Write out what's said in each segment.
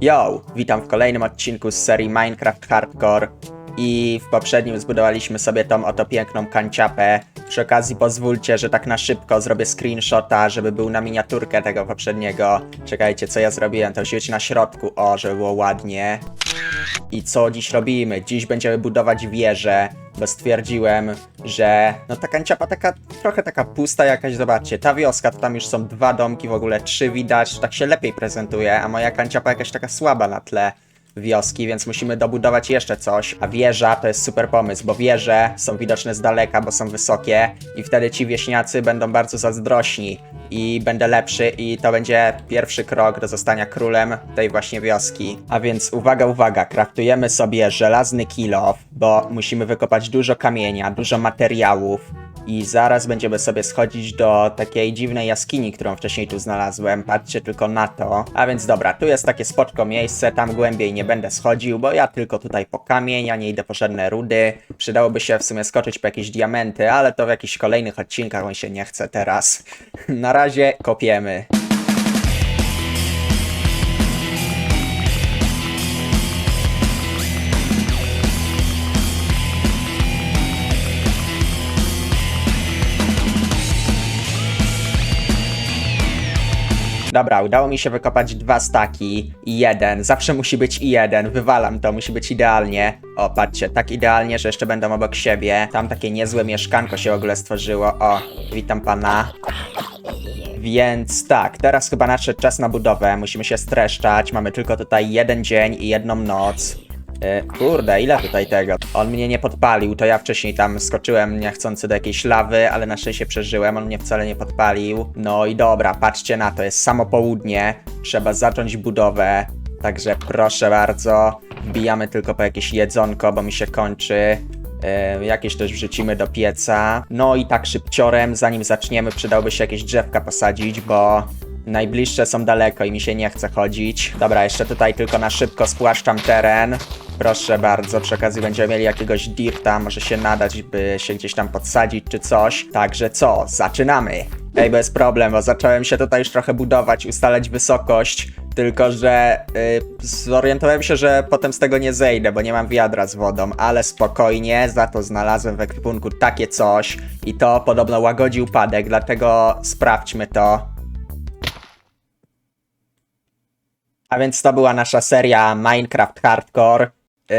Yo, witam w kolejnym odcinku z serii Minecraft Hardcore i w poprzednim zbudowaliśmy sobie tą oto piękną kanciapę. Przy okazji pozwólcie, że tak na szybko zrobię screenshota, żeby był na miniaturkę tego poprzedniego. Czekajcie, co ja zrobiłem, to świeci na środku, o, żeby było ładnie. I co dziś robimy? Dziś będziemy budować wieżę, bo stwierdziłem, że no ta kanciapa taka trochę taka pusta jakaś, zobaczcie, ta wioska, to tam już są dwa domki, w ogóle trzy widać, tak się lepiej prezentuje, a moja kanciapa jakaś taka słaba na tle wioski, więc musimy dobudować jeszcze coś, a wieża to jest super pomysł, bo wieże są widoczne z daleka, bo są wysokie i wtedy ci wieśniacy będą bardzo zazdrośni i będę lepszy i to będzie pierwszy krok do zostania królem tej właśnie wioski. A więc uwaga, uwaga, kraftujemy sobie żelazny kilof, bo musimy wykopać dużo kamienia, dużo materiałów, i zaraz będziemy sobie schodzić do takiej dziwnej jaskini, którą wcześniej tu znalazłem. Patrzcie tylko na to. A więc dobra, tu jest takie spoczko miejsce, tam głębiej nie będę schodził, bo ja tylko tutaj po kamień, ja nie idę po żadne rudy. Przydałoby się w sumie skoczyć po jakieś diamenty, ale to w jakichś kolejnych odcinkach on się nie chce teraz. Na razie kopiemy. Dobra, udało mi się wykopać dwa staki i jeden. Zawsze musi być i jeden. Wywalam to, musi być idealnie. O, patrzcie, tak idealnie, że jeszcze będą obok siebie. Tam takie niezłe mieszkanko się w ogóle stworzyło. O, witam pana. Więc tak, teraz chyba nadszedł czas na budowę. Musimy się streszczać. Mamy tylko tutaj jeden dzień i jedną noc. E, kurde, ile tutaj tego? On mnie nie podpalił, to ja wcześniej tam skoczyłem niechcący do jakiejś lawy, ale na szczęście przeżyłem, on mnie wcale nie podpalił. No i dobra, patrzcie na to, jest samo południe, trzeba zacząć budowę, także proszę bardzo, wbijamy tylko po jakieś jedzonko, bo mi się kończy. E, jakieś też wrzucimy do pieca. No i tak szybciorem, zanim zaczniemy, przydałoby się jakieś drzewka posadzić, bo Najbliższe są daleko i mi się nie chce chodzić. Dobra, jeszcze tutaj tylko na szybko spłaszczam teren. Proszę bardzo, przy okazji będziemy mieli jakiegoś dirta, może się nadać, by się gdzieś tam podsadzić czy coś. Także co, zaczynamy! Ej, bez problem, bo zacząłem się tutaj już trochę budować, ustalać wysokość, tylko że y, zorientowałem się, że potem z tego nie zejdę, bo nie mam wiadra z wodą, ale spokojnie, za to znalazłem w ekwipunku takie coś i to podobno łagodzi upadek, dlatego sprawdźmy to. A więc to była nasza seria Minecraft Hardcore. Yy,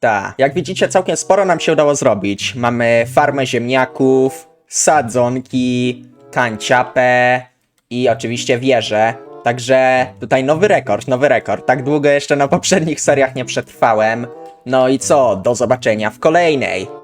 tak. Jak widzicie, całkiem sporo nam się udało zrobić. Mamy farmę ziemniaków, sadzonki, kanciapę i oczywiście wieżę. Także tutaj nowy rekord, nowy rekord. Tak długo jeszcze na poprzednich seriach nie przetrwałem. No i co? Do zobaczenia w kolejnej.